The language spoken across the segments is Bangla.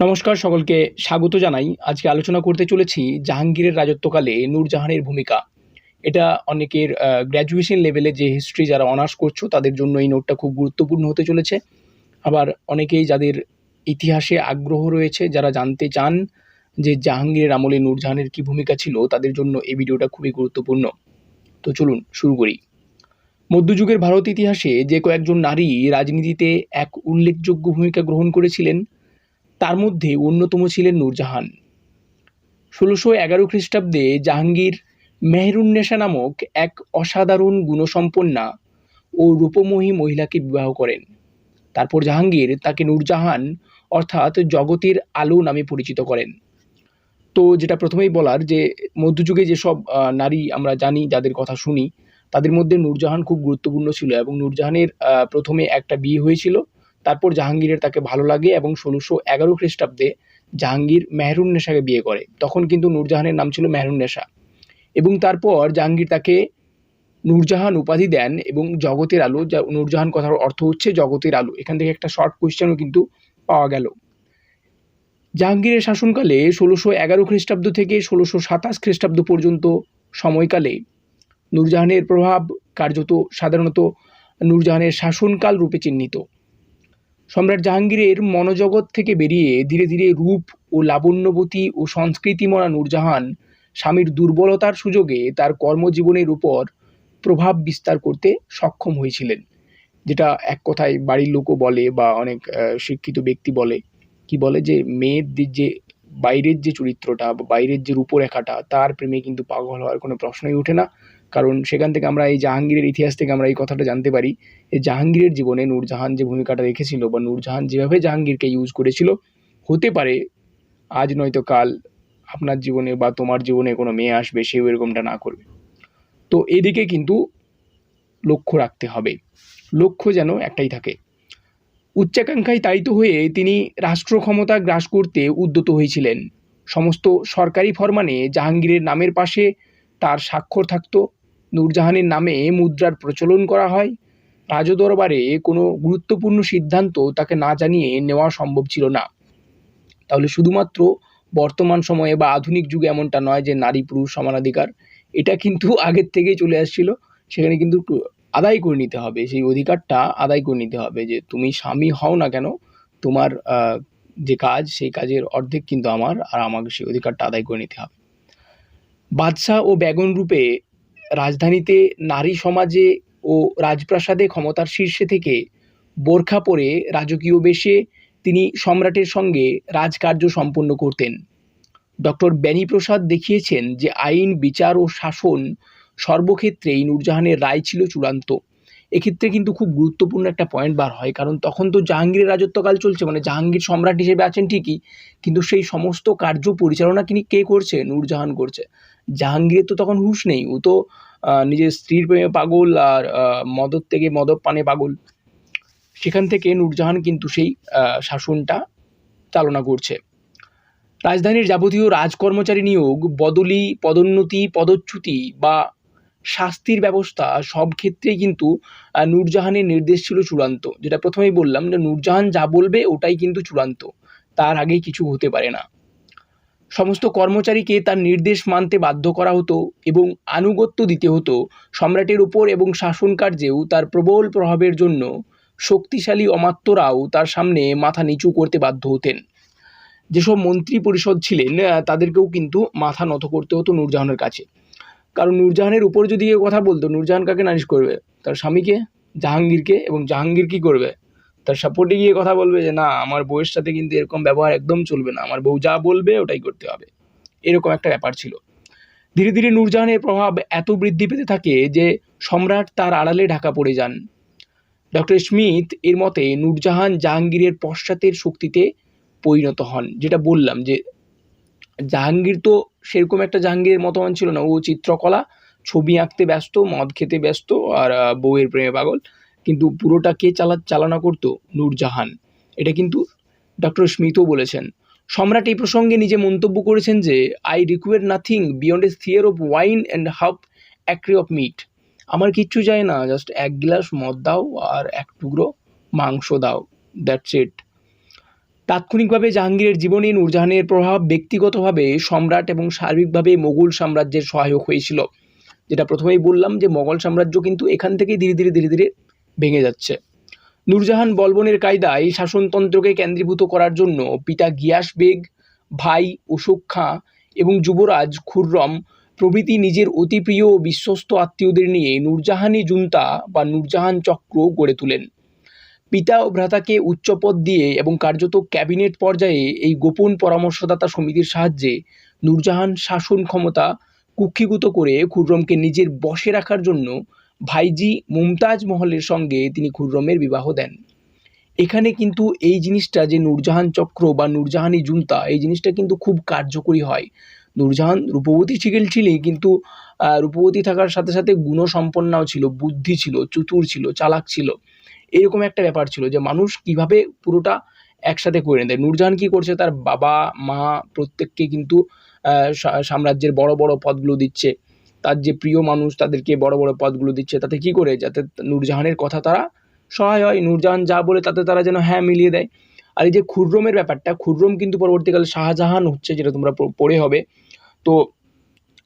নমস্কার সকলকে, স্বাগত জানাই। আজকে আলোচনা করতে চলেছি জাহাঙ্গীরের রাজত্বকালে নূরজাহানের ভূমিকা। এটা অনেকের গ্র্যাজুয়েশন লেভেলে যে হিস্ট্রি যারা অনার্স করছ, তাদের জন্য এই নোটটা খুব গুরুত্বপূর্ণ হতে চলেছে। আবার অনেকেই যাদের ইতিহাসে আগ্রহ রয়েছে, যারা জানতে চান যে জাহাঙ্গীরের আমলে নূরজাহানের কী ভূমিকা ছিল, তাদের জন্য এই ভিডিওটা খুবই গুরুত্বপূর্ণ। তো চলুন, শুরু করি। মধ্যযুগের ভারত ইতিহাসে যে কয়েকজন নারী রাজনীতিতে এক উল্লেখযোগ্য ভূমিকা গ্রহণ করেছিলেন তার মধ্যে অন্যতম ছিলেন নূরজাহান। ষোলোশো এগারো খ্রিস্টাব্দে জাহাঙ্গীর মেহরুন্নেশা নামক এক অসাধারণ গুণসম্পন্না ও রূপময়ী মহিলাকে বিবাহ করেন। তারপর জাহাঙ্গীর তাকে নূরজাহান অর্থাৎ জগতের আলো নামে পরিচিত করেন। তো যেটা প্রথমেই বলার যে মধ্যযুগে যেসব নারী আমরা জানি, যাদের কথা শুনি, তাদের মধ্যে নূরজাহান খুব গুরুত্বপূর্ণ ছিল এবং নূরজাহানের প্রথমে একটা বিয়ে হয়েছিল। তারপর জাহাঙ্গীরের তাকে ভালো লাগে এবং ষোলোশো এগারো খ্রিস্টাব্দে জাহাঙ্গীর মেহরুন্নেশাকে বিয়ে করে। তখন কিন্তু নূরজাহানের নাম ছিল মেহরুন্নেশা এবং তারপর জাহাঙ্গীর তাকে নূরজাহান উপাধি দেন এবং জগতের আলো, যা নূরজাহান কথার অর্থ হচ্ছে জগতের আলো। এখান থেকে একটা শর্ট কোয়েশ্চেনও কিন্তু পাওয়া গেল। জাহাঙ্গীরের শাসনকালে ষোলোশো এগারো খ্রিস্টাব্দ থেকে ষোলোশো সাতাশ খ্রিস্টাব্দ পর্যন্ত সময়কালে নূরজাহানের প্রভাব কার্যত সাধারণত নূরজাহানের শাসনকাল রূপে চিহ্নিত। সম্রাট জাহাঙ্গীরের মনোজগৎ থেকে বেরিয়ে ধীরে ধীরে রূপ ও লাবণ্যবতী ও সংস্কৃতিমনা নূরজাহান স্বামীর দুর্বলতার সুযোগে তার কর্মজীবনের উপর প্রভাব বিস্তার করতে সক্ষম হয়েছিলেন, যেটা এক কথায় বাড়ির লোকও বলে বা অনেক শিক্ষিত ব্যক্তি বলে। কি বলে যে, মেয়ের যে বাইরের যে চরিত্রটা বা বাইরের যে রূপরেখাটা, তার প্রেমে কিন্তু পাগল হওয়ার কোনো প্রশ্নই ওঠে না। কারণ সেখান থেকে আমরা এই জাহাঙ্গীরের ইতিহাস থেকে আমরা এই কথাটা জানতে পারি। যে জাহাঙ্গীরের জীবনে নূরজাহান যে ভূমিকাটা রেখেছিল বা নূরজাহান যেভাবে জাহাঙ্গীরকে ইউজ করেছিল, হতে পারে আজ নয়তো কাল আপনার জীবনে বা তোমার জীবনে কোনো মেয়ে আসবে সেও এরকমটা না করবে। তো এদিকে কিন্তু লক্ষ্য রাখতে হবে। লক্ষ্য যেন একটাই থাকে। উচ্চাকাঙ্ক্ষায় তাড়িত হয়ে তিনি রাষ্ট্র ক্ষমতা গ্রাস করতে উদ্যত হয়েছিলেন। সমস্ত সরকারি ফরমানে জাহাঙ্গীরের নামের পাশে তার স্বাক্ষর থাকতো। নূরজাহানের নামে মুদ্রার প্রচলন করা হয়। রাজদরবারে কোনো গুরুত্বপূর্ণ সিদ্ধান্ত তাকে না জানিয়ে নেওয়া সম্ভব ছিল না। তাহলে শুধুমাত্র বর্তমান সময়ে বা আধুনিক যুগে এমনটা নয় যে নারী পুরুষ সমানাধিকার এটা কিন্তু আগের থেকেই চলে আসছিল। সেখানে কিন্তু আদায় করে নিতে হবে। সেই অধিকারটা আদায় করে নিতে হবে যে তুমি স্বামী হও না কেন, তোমার যে কাজ, সেই কাজের অর্ধেক কিন্তু আমার, আর আমাকে সেই অধিকারটা আদায় করে নিতে হবে। বাদশাহ ও ব্যাগন রূপে রাজধানীতে নারী সমাজে ও রাজপ্রাসাদে ক্ষমতার শীর্ষে থেকে বোরখা পরে রাজকীয় বেশে তিনি সম্রাটের সঙ্গে রাজকার্য সম্পন্ন করতেন। ডক্টর ব্যানীপ্রসাদ দেখিয়েছেন যে আইন, বিচার ও শাসন সর্বক্ষেত্রেই নূরজাহানের রায় ছিল চূড়ান্ত। এক্ষেত্রে কিন্তু খুব গুরুত্বপূর্ণ একটা পয়েন্ট বার হয়, কারণ তখন তো জাহাঙ্গীরের রাজত্বকাল চলছে মানে জাহাঙ্গীর সম্রাট হিসেবে আছেন ঠিকই, কিন্তু সেই সমস্ত কার্য পরিচালনা তিনি কে করছে? নূরজাহান করছে। জাহাঙ্গীরের তো তখন হুঁশ নেই। ও তো নিজের স্ত্রীর প্রেমে পাগল আর মদত থেকে মদক পানে পাগল। সেখান থেকে নূরজাহান কিন্তু সেই শাসনটা চালনা করছে। রাজধানীর যাবতীয় রাজকর্মচারী নিয়োগ, বদলি, পদোন্নতি, পদচ্যুতি বা শাস্তির ব্যবস্থা সব ক্ষেত্রেই কিন্তু নূরজাহানের নির্দেশ ছিল চূড়ান্ত। যেটা প্রথমেই বললাম যে, নূরজাহান যা বলবে ওটাই কিন্তু চূড়ান্ত। তার আগেই কিছু হতে পারে না। সমস্ত কর্মচারীকে তার নির্দেশ মানতে বাধ্য করা হতো এবং আনুগত্য দিতে হতো সম্রাটের উপর এবং শাসন কার্যেও তার প্রবল প্রভাবের জন্য শক্তিশালী অমাত্যরাও তার সামনে মাথা নিচু করতে বাধ্য হতেন। যেসব মন্ত্রী পরিষদ ছিলেন তাদেরকেও কিন্তু মাথা নত করতে হতো নূরজাহানের কাছে। কারণ নূরজাহানের উপর যদি কথা বলতো, নূরজাহান কাকে নালিশ করবে? তার স্বামীকে? জাহাঙ্গীরকে? এবং জাহাঙ্গীর কী করবে? তার সাপোর্টে গিয়ে কথা বলবে যে, না, আমার বউয়ের সাথে কিন্তু এরকম ব্যবহার একদম চলবে না। আমার বউ যা বলবে, ওটাই করতে হবে। এরকম একটা ব্যাপার ছিল। ধীরে ধীরে নূরজাহানের প্রভাব এত বৃদ্ধি পেতে থাকে যে সম্রাট তার আড়ালে ঢাকা পড়ে যান। ডক্টর স্মিথ এর মতে নূরজাহান জাহাঙ্গীরের পশ্চাতের শক্তিতে পরিণত হন। যেটা বললাম যে, জাহাঙ্গীর তো সেরকম একটা জাহাঙ্গীরের মতমান ছিল না। ও চিত্রকলা, ছবি আঁকতে ব্যস্ত, মদ খেতে ব্যস্ত, আর বউয়ের প্রেমে পাগল। কিন্তু পুরোটা কে চালা, চালনা করতো? নূরজাহান। এটা কিন্তু ডক্টর স্মিথও বলেছেন। সম্রাট এই প্রসঙ্গে নিজে মন্তব্য করেছেন যে I require nothing beyond a tier of wine and half acre of meat আমার কিচ্ছু চাই না জাস্ট এক গ্লাস মদ দাও আর এক টুকরো মাংস দাও। দ্যাটস ইট তাৎক্ষণিকভাবে জাহাঙ্গীরের জীবনে নূরজাহানের প্রভাব ব্যক্তিগতভাবে সম্রাট এবং সার্বিকভাবে মোগল সাম্রাজ্যের সহায়ক হয়েছিল। যেটা প্রথমেই বললাম যে, মোগল সাম্রাজ্য কিন্তু এখান থেকেই ধীরে ধীরে ধীরে ধীরে ভেঙে যাচ্ছে। নূরজাহান বলবনের কায়দায় শাসনতন্ত্রকে কেন্দ্রীভূত করার জন্য পিতা গিয়াস বেগ, ভাই অশোক খাঁ এবং যুবরাজ খুররম প্রভৃতি নিজের অতি প্রিয় ও বিশ্বস্ত আত্মীয়দের নিয়ে নূরজাহানি জুন্তা বা নূরজাহান চক্র গড়ে তোলেন। পিতা ও ভ্রাতাকে উচ্চপদ দিয়ে এবং কার্যত ক্যাবিনেট পর্যায়ে এই গোপন পরামর্শদাতা সমিতির সাহায্যে নূরজাহান শাসন ক্ষমতা কুক্ষিগত করে খুররমকে নিজের বশে রাখার জন্য ভাইজি মুমতাজ মহলের সঙ্গে তিনি খুররমের বিবাহ দেন। এখানে কিন্তু এই জিনিসটা যে নূরজাহান চক্র বা নূরজাহানি জুন্তা, এই জিনিসটা কিন্তু খুব কার্যকরী হয়। নূরজাহান রূপবতী ছিলেন ছিলেন কিন্তু রূপবতী থাকার সাথে সাথে গুণসম্পন্নাও ছিল, বুদ্ধি ছিল, চতুর ছিল, চালাক ছিল। এরকম একটা ব্যাপার ছিল যে মানুষ কীভাবে পুরোটা একসাথে করে নেয়। নূরজাহান কি করছে? তার বাবা, মা প্রত্যেককে কিন্তু সাম্রাজ্যের বড় বড় পদগুলো দিচ্ছে। তার যে প্রিয় মানুষ তাদেরকে বড় বড় পদগুলো দিচ্ছে, তাতে কি করে যাতে নূরজাহানের কথা তারা সহায় হয়? নূরজাহান যা বলে তাতে তারা যেন হ্যাঁ মিলিয়ে দেয়। আর এই যে খুররমের ব্যাপারটা, খুররম কিন্তু পরবর্তীকালে শাহজাহান হচ্ছে যেটা তোমরা পড়ে হবে। তো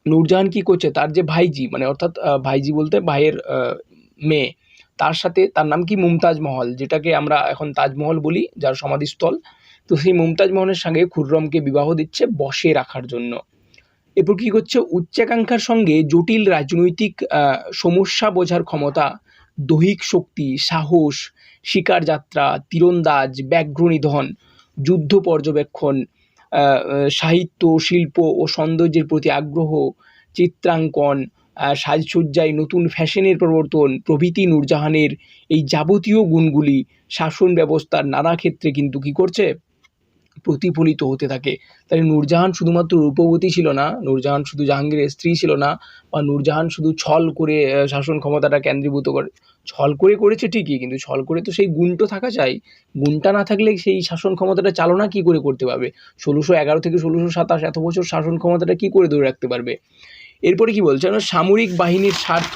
নূরজাহান কি করছে? তার যে ভাইজি মানে অর্থাৎ ভাইজি বলতে ভাইয়ের মেয়ে, তার সাথে তার নাম কি? মুমতাজ মহল, যেটাকে আমরা এখন তাজমহল বলি, যার সমাধিস্থল। তো সেই মুমতাজ মহলের সঙ্গে খুররমকে বিবাহ দিচ্ছে বশে রাখার জন্য। এরপর কি করছে? উচ্চাকাঙ্ক্ষার সঙ্গে জটিল রাজনৈতিক সমস্যা বোঝার ক্ষমতা, দৈহিক শক্তি, সাহস, শিকার যাত্রা, তীরন্দাজ ব্যাঘ্র নিধন, যুদ্ধ পর্যবেক্ষণ সাহিত্য, শিল্প ও সৌন্দর্যের প্রতি আগ্রহ, চিত্রাঙ্কন সাজসজ্জায় নতুন ফ্যাশনের প্রবর্তন, প্রভৃতি নূরজাহানের এই যাবতীয় গুণগুলি শাসন ব্যবস্থার নানা ক্ষেত্রে কিন্তু কি করছে? প্রতিফলিত হতে থাকে। তাই নূরজাহান শুধুমাত্র রূপবতী ছিল না, নূরজাহান শুধু জাহাঙ্গীরের স্ত্রী ছিল না, বা নূরজাহান শুধু ছল করে শাসন ক্ষমতাটা কেন্দ্রীভূত করে ছল করে করেছে ঠিকই, কিন্তু ছল করে তো সেই গুণটা থাকা চাই। গুণটা না থাকলে সেই শাসন ক্ষমতাটা চালনা কি করে করতে পারবে? ষোলোশো এগারো থেকে ষোলোশো সাতাশ এত বছর শাসন ক্ষমতাটা কি করে ধরে রাখতে পারবে? এরপরে কি বলছে? সামরিক বাহিনীর স্বার্থ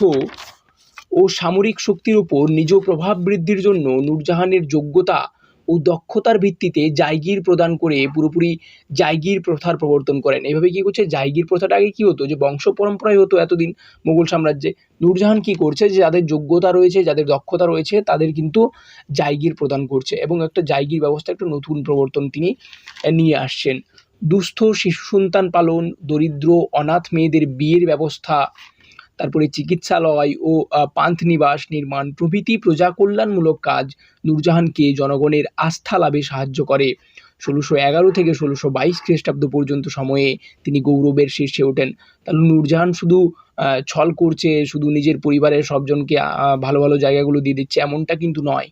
ও সামরিক শক্তির উপর নিজ প্রভাব বৃদ্ধির জন্য নূরজাহানের যোগ্যতা ও দক্ষতার ভিত্তিতে জায়গির প্রদান করে পুরোপুরি জায়গির প্রথার প্রবর্তন করেন। এভাবে কি করছে? জায়গির প্রথাটা আগে কি হতো? যে বংশ পরম্পরায় হতো এতদিন মুঘল সাম্রাজ্যে। নূরজাহান কি করছে? যে যাদের যোগ্যতা রয়েছে, যাদের দক্ষতা রয়েছে, তাদের কিন্তু জায়গির প্রদান করছে এবং একটা জায়গির ব্যবস্থা, একটা নতুন প্রবর্তন তিনি নিয়ে আসছেন। দুস্থ শিশু সন্তান পালন, দরিদ্র, অনাথ মেয়েদের বিয়ের ব্যবস্থা তারপরে চিকিৎসালয় ও আহ, পান্থনিবাস নির্মাণ প্রভৃতি প্রজাকল্যাণমূলক কাজ নূরজাহানকে জনগণের আস্থা লাভে সাহায্য করে। ষোলোশো এগারো থেকে ষোলোশো বাইশ খ্রিস্টাব্দ পর্যন্ত সময়ে তিনি গৌরবের শীর্ষে ওঠেন। তাহলে নূরজাহান শুধু ছল করছে শুধু নিজের পরিবারের সবজনকে ভালো ভালো জায়গাগুলো দিয়ে দিচ্ছে এমনটা কিন্তু নয়।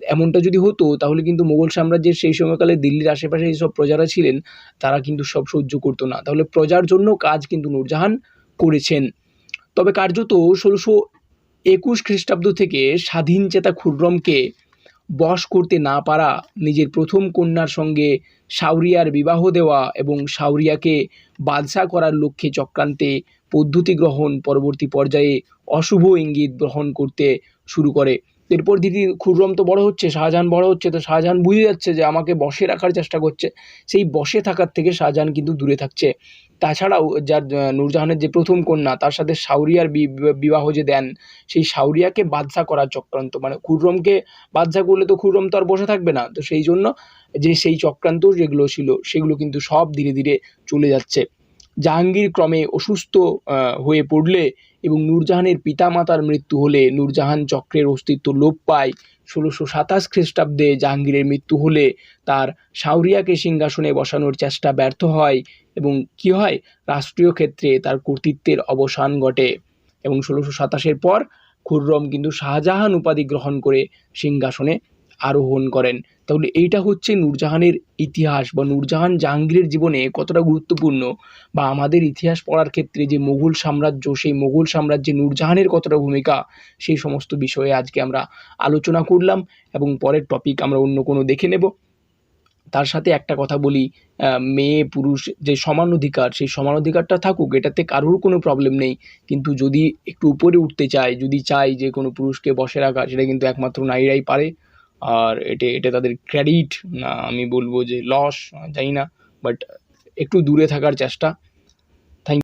এমনটা যদি হতো তাহলে কিন্তু মোগল সাম্রাজ্যের সেই সময়কালে দিল্লির আশেপাশে যেসব প্রজারা ছিলেন তারা কিন্তু সব সহ্য করতো না। তাহলে প্রজার জন্য কাজ কিন্তু নূরজাহান করেছেন। তবে কার্যত ষোলোশো একুশ খ্রিস্টাব্দ থেকে স্বাধীন চেতা খুররমকে বশ করতে না পারা নিজের প্রথম কন্যার সঙ্গে সাউরিয়ার বিবাহ দেওয়া এবং সাউরিয়াকে বাদশা করার লক্ষ্যে চক্রান্তে পদ্ধতি গ্রহণ পরবর্তী পর্যায়ে অশুভ ইঙ্গিত গ্রহণ করতে শুরু করে। এরপর দিদি খুররম তো বড় হচ্ছে, শাহজাহান বড় হচ্ছে, তো শাহজাহান বুঝে যাচ্ছে যে আমাকে বশে রাখার চেষ্টা করছে। সেই বশে থাকার থেকে শাহজাহান কিন্তু দূরে থাকছে। তাছাড়াও যার নূরজাহানের যে প্রথম কন্যা, তার সাথে শাওরিয়ার বি- বিবাহ যে দেন, সেই শাওরিয়াকে বাদশা করার চক্রান্ত। মানে খুররমকে বাদশা করলে তো খুররম তো আর বসে থাকবে না। তো সেই জন্য যে সেই চক্রান্ত যেগুলো ছিল, সেগুলো কিন্তু সব ধীরে ধীরে চলে যাচ্ছে। জাহাঙ্গীর ক্রমে অসুস্থ হয়ে পড়লে এবং নূরজাহানের পিতামাতার মৃত্যু হলে নূরজাহান চক্রের অস্তিত্ব লোপ পায়। ষোলোশো সাতাশ খ্রিস্টাব্দে জাহাঙ্গীরের মৃত্যু হলে তার শাওরিয়াকে সিংহাসনে বসানোর চেষ্টা ব্যর্থ হয় এবং কি হয়? রাষ্ট্রীয় ক্ষেত্রে তার কর্তৃত্বের অবসান ঘটে এবং ষোলোশো সাতাশের পর খুররম কিন্তু শাহজাহান উপাধি গ্রহণ করে সিংহাসনে আরোহণ করেন। তাহলে এইটা হচ্ছে নূরজাহানের ইতিহাস বা নূরজাহান জাহাঙ্গীরের জীবনে কতটা গুরুত্বপূর্ণ বা আমাদের ইতিহাস পড়ার ক্ষেত্রে যে মুঘল সাম্রাজ্য, সেই মুঘল সাম্রাজ্যে নূরজাহানের কতটা ভূমিকা, সেই সমস্ত বিষয়ে আজকে আমরা আলোচনা করলাম এবং পরের টপিক আমরা অন্য কোনো দেখে নেব। তার সাথে একটা কথা বলি মেয়ে, পুরুষ যে সমান অধিকার, সেই সমান অধিকারটা থাকুক, এটাতে কারোর কোনো প্রবলেম নেই। কিন্তু যদি একটু উপরে উঠতে চায়, যদি চায় যে কোনো পুরুষকে বসে রাখা, সেটা কিন্তু একমাত্র নারীরাই পারে। আর এটা এটা তাদের ক্রেডিট না আমি বলব যে লস জানি না বাট একটু দূরে থাকার চেষ্টা।